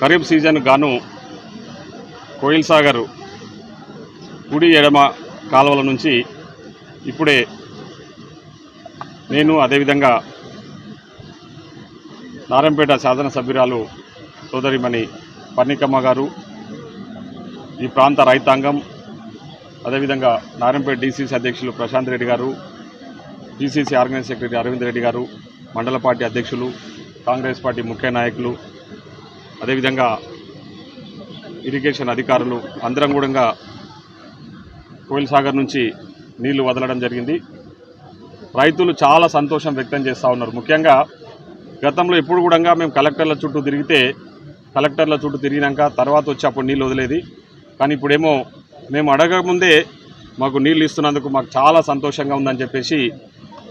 Kharif season గాను కోయిల్ సాగర్ కుడి ఎడమ కాలువల నుంచి ఇప్పుడే నేను అదేవిధంగా నారాయణపేట శాసనసభ్యురాలు సోదరిమణి పన్నికమ్మ గారు ఈ ప్రాంత రైతాంగం అదేవిధంగా నారాయణపేట డీసీసీ అధ్యక్షులు Prashanth Reddy garu DCC organise secretary Aravind Reddy garu మండల పార్టీ అధ్యక్షులు కాంగ్రెస్ పార్టీ ముఖ్య నాయకులు అదేవిధంగా ఇరిగేషన్ అధికారులు అందరం కూడా కోయిల్ సాగర్ నుంచి నీళ్ళు వదలడం జరిగింది. రైతులు చాలా సంతోషం వ్యక్తం చేస్తూ ఉన్నారు. ముఖ్యంగా గతంలో ఎప్పుడు కూడా మేము కలెక్టర్ల చుట్టూ తిరిగితే కలెక్టర్ల చుట్టూ తిరిగినాక తర్వాత వచ్చి అప్పుడు నీళ్ళు వదిలేది. కానీ ఇప్పుడేమో మేము అడగకముందే మాకు నీళ్ళు ఇస్తున్నందుకు మాకు చాలా సంతోషంగా ఉందని చెప్పేసి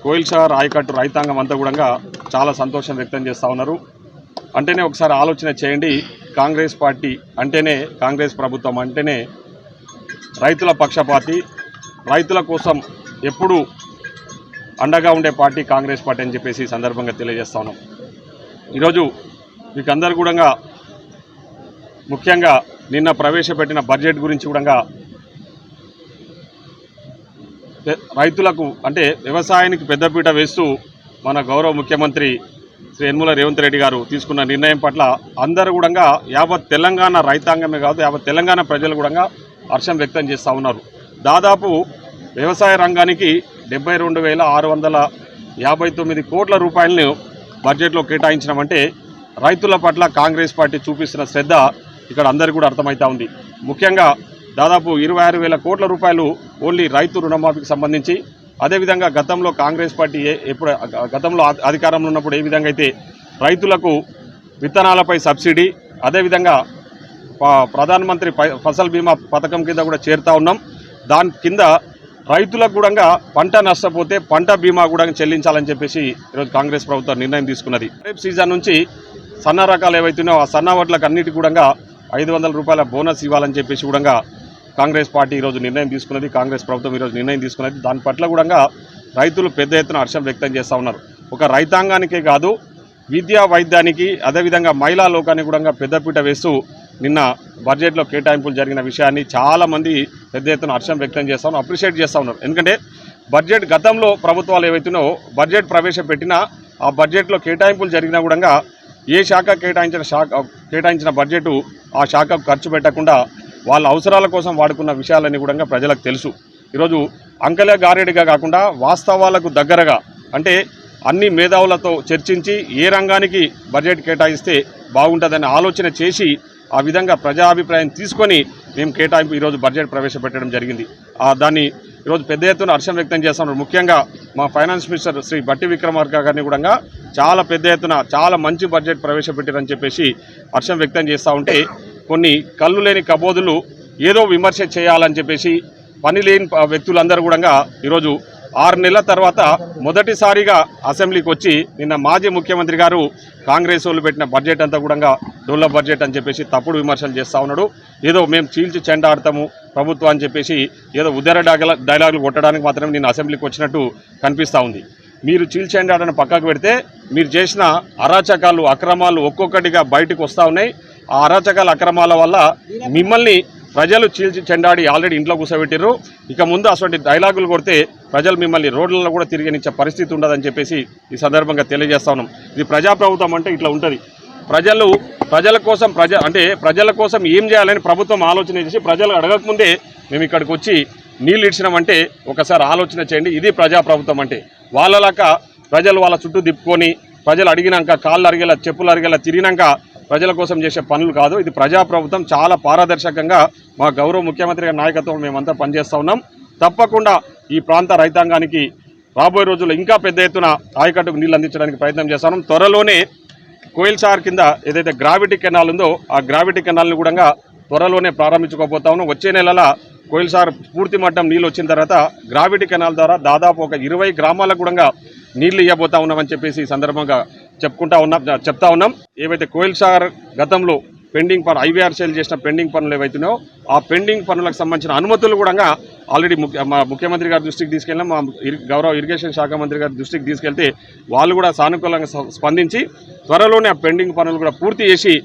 కోయిల్ సాగర్ ఆయకట్టు రైతాంగం అంతా కూడా చాలా సంతోషం వ్యక్తం చేస్తూ ఉన్నారు. అంటేనే ఒకసారి ఆలోచన చేయండి. కాంగ్రెస్ పార్టీ అంటేనే కాంగ్రెస్ ప్రభుత్వం అంటేనే రైతుల పక్షపాతి. రైతుల కోసం ఎప్పుడూ అండగా ఉండే పార్టీ కాంగ్రెస్ పార్టీ అని చెప్పేసి సందర్భంగా తెలియజేస్తా ఉన్నాం. ఈరోజు మీకు కూడా ముఖ్యంగా నిన్న ప్రవేశపెట్టిన బడ్జెట్ గురించి కూడా రైతులకు అంటే వ్యవసాయానికి పెద్దపీట వేస్తూ మన గౌరవ ముఖ్యమంత్రి శ్రీ యనమల రేవంత్ రెడ్డి గారు తీసుకున్న నిర్ణయం పట్ల అందరూ కూడా యావత్ తెలంగాణ రైతాంగమే కాదు యావత్ తెలంగాణ ప్రజలు కూడా హర్షం వ్యక్తం చేస్తూ ఉన్నారు. దాదాపు వ్యవసాయ రంగానికి డెబ్బై రెండు వేల ఆరు వందల యాభై తొమ్మిది కోట్ల రూపాయలను బడ్జెట్లో కేటాయించినామంటే రైతుల పట్ల కాంగ్రెస్ పార్టీ చూపిస్తున్న శ్రద్ధ ఇక్కడ అందరికీ కూడా అర్థమవుతా ఉంది. ముఖ్యంగా దాదాపు ఇరవై ఆరు వేల కోట్ల రూపాయలు ఓన్లీ రైతు రుణమాఫీకి సంబంధించి అదేవిధంగా గతంలో కాంగ్రెస్ పార్టీ ఏ- ఎప్పుడు గతంలో అధికారంలో ఉన్నప్పుడు ఏ విధంగా అయితే రైతులకు విత్తనాలపై సబ్సిడీ అదేవిధంగా ప్రధానమంత్రి ఫసల్ బీమా పథకం కింద కూడా చేరుతా ఉన్నాం. దాని కింద రైతులకు కూడా పంట నష్టపోతే పంట బీమా కూడా చెల్లించాలని చెప్పేసి ఈరోజు కాంగ్రెస్ ప్రభుత్వం నిర్ణయం తీసుకున్నది. రేపు సీజన్ నుంచి సన్న రకాలు ఏవైతున్నాయో ఆ సన్న వడ్లకు అన్నిటి కూడా ఐదు వందల రూపాయల బోనస్ ఇవ్వాలని చెప్పేసి కూడా కాంగ్రెస్ పార్టీ ఈరోజు నిర్ణయం తీసుకున్నది కాంగ్రెస్ ప్రభుత్వం ఈరోజు నిర్ణయం తీసుకున్నది. దాని పట్ల కూడా రైతులు పెద్ద ఎత్తున హర్షం వ్యక్తం చేస్తూ ఉన్నారు. ఒక రైతాంగానికే కాదు విద్యా వైద్యానికి అదేవిధంగా మహిళా లోకానికి కూడా పెద్దపీట వేస్తూ నిన్న బడ్జెట్లో కేటాయింపులు జరిగిన విషయాన్ని చాలామంది పెద్ద ఎత్తున హర్షం వ్యక్తం చేస్తూ ఉన్నారు అప్రిషియేట్ చేస్తూ ఉన్నారు. ఎందుకంటే బడ్జెట్ గతంలో ప్రభుత్వాలు ఏవైతున్నాయో బడ్జెట్ ప్రవేశపెట్టినా ఆ బడ్జెట్లో కేటాయింపులు జరిగినా కూడా ఏ శాఖ కేటాయించిన శాఖ కేటాయించిన బడ్జెట్ ఆ శాఖకు ఖర్చు పెట్టకుండా వాళ్ళ అవసరాల కోసం వాడుకున్న విషయాలన్నీ కూడా ప్రజలకు తెలుసు. ఈరోజు అంకెల గారేడిగా కాకుండా వాస్తవాలకు దగ్గరగా అంటే అన్ని మేధావులతో చర్చించి ఏ రంగానికి బడ్జెట్ కేటాయిస్తే బాగుంటుందనే ఆలోచన చేసి ఆ విధంగా ప్రజాభిప్రాయం తీసుకొని మేము కేటాయింపు ఈరోజు బడ్జెట్ ప్రవేశపెట్టడం జరిగింది. ఆ దాన్ని ఈరోజు పెద్ద ఎత్తున హర్షం వ్యక్తం చేస్తున్నారు. ముఖ్యంగా మా ఫైనాన్స్ మినిస్టర్ శ్రీ బట్టి విక్రమార్క గారిని కూడా చాలా పెద్ద ఎత్తున చాలా మంచి బడ్జెట్ ప్రవేశపెట్టారని చెప్పేసి హర్షం వ్యక్తం చేస్తూ ఉంటే కొన్ని కళ్ళు లేని కబోదులు ఏదో విమర్శ చేయాలని చెప్పేసి పని లేని వ్యక్తులందరూ కూడా ఈరోజు ఆరు నెలల తర్వాత మొదటిసారిగా అసెంబ్లీకి వచ్చి నిన్న మాజీ ముఖ్యమంత్రి గారు కాంగ్రెస్ వాళ్ళు పెట్టిన బడ్జెట్ అంతా కూడా డొల్ల బడ్జెట్ అని చెప్పేసి తప్పుడు విమర్శలు చేస్తూ ఉన్నాడు. ఏదో మేము చీల్చి చెండాడతాము ప్రభుత్వం అని చెప్పేసి ఏదో ఉదర డైలా డైలాగులు కొట్టడానికి మాత్రమే నేను అసెంబ్లీకి వచ్చినట్టు కనిపిస్తూ ఉంది. మీరు చీల్చెండాడని పక్కకు పెడితే మీరు చేసిన అరాచకాలు అక్రమాలు ఒక్కొక్కటిగా బయటకు వస్తూ ఉన్నాయి. ఆ అరాచకాల అక్రమాల వల్ల మిమ్మల్ని ప్రజలు చీల్చి చెండాడి ఆల్రెడీ ఇంట్లో కూర్చోబెట్టారు ఇక ముందు అటువంటి డైలాగులు కొడితే ప్రజలు మిమ్మల్ని రోడ్లలో కూడా తిరిగనిచ్చే పరిస్థితి ఉండదని చెప్పేసి ఈ సందర్భంగా తెలియజేస్తా ఉన్నాం. ఇది ప్రజాప్రభుత్వం అంటే ఇట్లా ఉంటుంది. ప్రజలు ప్రజల కోసం ప్రజ అంటే ప్రజల కోసం ఏం చేయాలని ప్రభుత్వం ఆలోచన చేసి ప్రజలు అడగకముందే మేము ఇక్కడికి వచ్చి నీళ్ళు ఇచ్చినామంటే ఒకసారి ఆలోచన చేయండి. ఇది ప్రజాప్రభుత్వం అంటే వాళ్ళలాక ప్రజలు వాళ్ళ చుట్టూ తిప్పుకొని ప్రజలు అడిగినాక కాళ్ళు అరిగేలా చెప్పులు అరిగేలా తిరిగినాక ప్రజల కోసం చేసే పనులు కాదు. ఇది ప్రజాప్రభుత్వం చాలా పారదర్శకంగా మా గౌరవ ముఖ్యమంత్రి గారి నాయకత్వం మేమంతా పనిచేస్తూ ఉన్నాం. తప్పకుండా ఈ ప్రాంత రైతాంగానికి రాబోయే రోజుల్లో ఇంకా పెద్ద ఎత్తున ఆయకట్టుకు నీళ్ళు అందించడానికి ప్రయత్నం చేస్తాం త్వరలోనే కోయిల్ సార్ కింద ఏదైతే గ్రావిటీ కెనాల్ ఉందో ఆ గ్రావిటీ కెనాల్ని కూడా త్వరలోనే ప్రారంభించుకోబోతా ఉన్నాం. వచ్చే నెలల కోయిల్ సార్ పూర్తి మట్టం నీళ్ళు వచ్చిన తర్వాత గ్రావిటీ కెనాల్ ద్వారా దాదాపు ఒక ఇరవై గ్రామాలకు కూడా నీళ్ళు ఇవ్వబోతా ఉన్నామని చెప్పేసి ఈ సందర్భంగా చెప్పుకుంటా ఉన్నాం చెప్తా ఉన్నాం. ఏవైతే కోయిల్ సాగర్ గతంలో పెండింగ్ పనులు ఐవీఆర్ సేల్ చేసిన పెండింగ్ పనులు ఏవైతున్నాయో ఆ పెండింగ్ పనులకు సంబంధించిన అనుమతులు కూడా ఆల్రెడీ ముఖ్య మా ముఖ్యమంత్రి గారి దృష్టికి తీసుకెళ్ళినా మా గౌరవ ఇరిగేషన్ శాఖ మంత్రి గారి దృష్టికి తీసుకెళ్తే వాళ్ళు కూడా సానుకూలంగా స్పందించి త్వరలోనే ఆ పెండింగ్ పనులు కూడా పూర్తి చేసి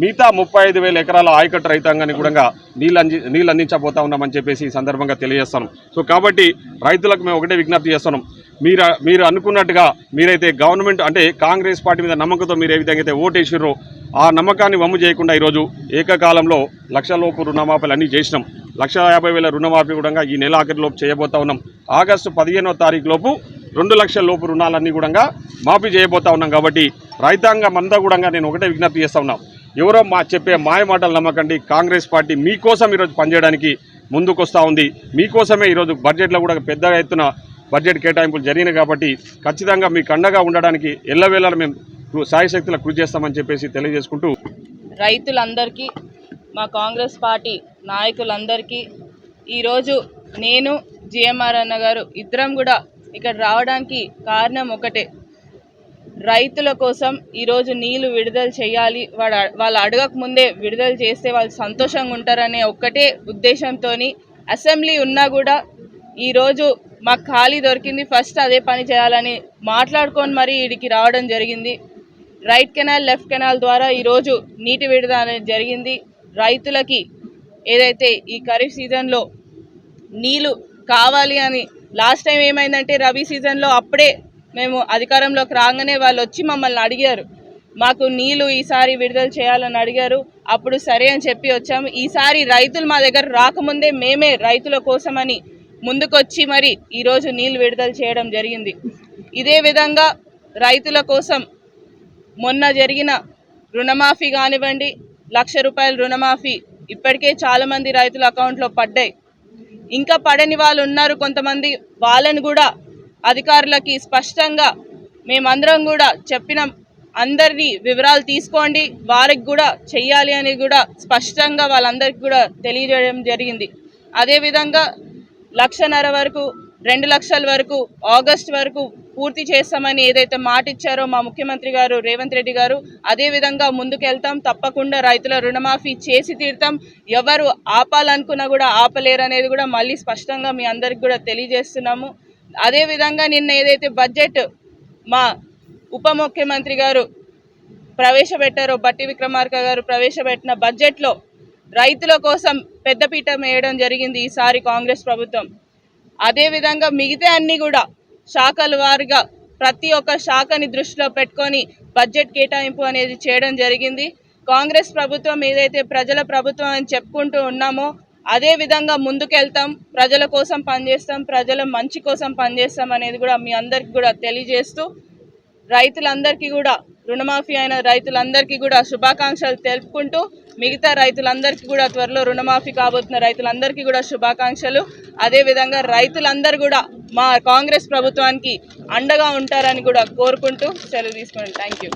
మిగతా ముప్పై ఐదు వేల ఎకరాల ఆయకట్టు రైతాంగాన్ని కూడా నీళ్ళు అంది నీళ్ళు అందించబోతా ఉన్నామని చెప్పేసి ఈ సందర్భంగా తెలియజేస్తాను. సో కాబట్టి రైతులకు మేము ఒకటే విజ్ఞప్తి చేస్తున్నాం. మీరు మీరు అనుకున్నట్టుగా మీరైతే గవర్నమెంట్ అంటే కాంగ్రెస్ పార్టీ మీద నమ్మకంతో మీరు ఏ విధంగా అయితే ఓటేసిర్రో ఆ నమ్మకాన్ని వమ్ము చేయకుండా ఈరోజు ఏకకాలంలో లక్షలోపు రుణమాఫీలు అన్నీ చేసినాం. లక్ష యాభై వేల రుణమాఫీ కూడా ఈ నెల ఆఖరిలోపు చేయబోతా ఉన్నాం. ఆగస్టు పదిహేనో తారీఖు లోపు రెండు లక్షల లోపు రుణాలన్నీ కూడా మాఫీ చేయబోతా ఉన్నాం కాబట్టి రైతాంగం అంతా కూడా నేను ఒకటే విజ్ఞప్తి చేస్తా ఉన్నాం. ఎవరో మా చెప్పే మాయ మాటలు నమ్మకండి. కాంగ్రెస్ పార్టీ మీకోసం ఈరోజు పనిచేయడానికి ముందుకొస్తూ ఉంది. మీకోసమే ఈరోజు బడ్జెట్లో కూడా పెద్ద ఎత్తున బడ్జెట్ కేటాయింపులు జరిగినాయి కాబట్టి ఖచ్చితంగా మీకు అండగా ఉండడానికి ఎల్లవేళలా మేము సాయశక్తుల కృషి చేస్తామని చెప్పేసి తెలియజేసుకుంటూ రైతులందరికీ మా కాంగ్రెస్ పార్టీ నాయకులందరికీ ఈరోజు నేను జిఎంఆర్ అన్న గారు ఇద్దరం కూడా ఇక్కడ రావడానికి కారణం ఒకటే. రైతుల కోసం ఈరోజు నీళ్ళు విడుదల చేయాలి వాడు వాళ్ళు అడగక ముందే విడుదల చేస్తే వాళ్ళు సంతోషంగా ఉంటారనే ఒక్కటే ఉద్దేశంతో అసెంబ్లీ ఉన్నా కూడా ఈరోజు మాకు ఖాళీ దొరికింది. ఫస్ట్ అదే పని చేయాలని మాట్లాడుకొని మరి వీడికి రావడం జరిగింది. రైట్ కెనాల్ లెఫ్ట్ కెనాల్ ద్వారా ఈరోజు నీటి విడుదల అనేది జరిగింది. రైతులకి ఏదైతే ఈ ఖరీఫ్ సీజన్లో నీళ్ళు కావాలి అని లాస్ట్ టైం ఏమైందంటే రబీ సీజన్లో అప్పుడే మేము అధికారంలోకి రాగానే వాళ్ళు వచ్చి మమ్మల్ని అడిగారు. మాకు నీళ్ళు ఈసారి విడుదల చేయాలని అడిగారు. అప్పుడు సరే అని చెప్పి వచ్చాము. ఈసారి రైతులు మా దగ్గర రాకముందే మేమే రైతుల కోసమని ముందుకొచ్చి మరి ఈరోజు నీళ్ళు విడుదల చేయడం జరిగింది. ఇదే విధంగా రైతుల కోసం మొన్న జరిగిన రుణమాఫీ కానివ్వండి లక్ష రూపాయల రుణమాఫీ ఇప్పటికే చాలామంది రైతుల అకౌంట్లో పడ్డాయి. ఇంకా పడని వాళ్ళు ఉన్నారు కొంతమంది. వాళ్ళని కూడా అధికారులకి స్పష్టంగా మేమందరం కూడా చెప్పిన అందరినీ వివరాలు తీసుకోండి. వారికి కూడా చెయ్యాలి అని కూడా స్పష్టంగా వాళ్ళందరికీ కూడా తెలియజేయడం జరిగింది. అదేవిధంగా లక్షన్నర వరకు రెండు లక్షల వరకు ఆగస్ట్ వరకు పూర్తి చేస్తామని ఏదైతే మాట ఇచ్చారో మా ముఖ్యమంత్రి గారు రేవంత్ రెడ్డి గారు అదే విధంగా ముందుకెళ్తాం. తప్పకుండా రైతుల రుణమాఫీ చేసి తీరుతాం. ఎవరు ఆపాలనుకున్నా కూడా ఆపలేరు అనేది కూడా మళ్ళీ స్పష్టంగా మీ అందరికి కూడా తెలియజేస్తున్నాము. అదే విధంగా నిన్న ఏదైతే బడ్జెట్ మా ఉప ముఖ్యమంత్రి గారు ప్రవేశపెట్టారో బట్టి విక్రమార్క గారు ప్రవేశపెట్టిన బడ్జెట్లో రైతుల కోసం పెద్దపీట వేయడం జరిగింది ఈసారి కాంగ్రెస్ ప్రభుత్వం. అదేవిధంగా మిగతా అన్ని కూడా శాఖల వారిగా ప్రతి ఒక్క శాఖని దృష్టిలో పెట్టుకొని బడ్జెట్ కేటాయింపు అనేది చేయడం జరిగింది. కాంగ్రెస్ ప్రభుత్వం ఏదైతే ప్రజల ప్రభుత్వం అని చెప్పుకుంటూ ఉన్నామో అదే విధంగా ముందుకెళ్తాం ప్రజల కోసం పనిచేస్తాం ప్రజల మంచి కోసం పనిచేస్తాం అనేది కూడా మీ అందరికి కూడా తెలియజేస్తూ రైతులందరికీ కూడా రుణమాఫీ అయిన రైతులందరికీ కూడా శుభాకాంక్షలు తెలుపుకుంటూ మిగతా రైతులందరికీ కూడా త్వరలో రుణమాఫీ కాబోతున్న రైతులందరికీ కూడా శుభాకాంక్షలు. అదేవిధంగా రైతులందరూ కూడా మా కాంగ్రెస్ ప్రభుత్వానికి అండగా ఉంటారని కూడా కోరుకుంటూ సెలవు తీసుకోండి. Thank you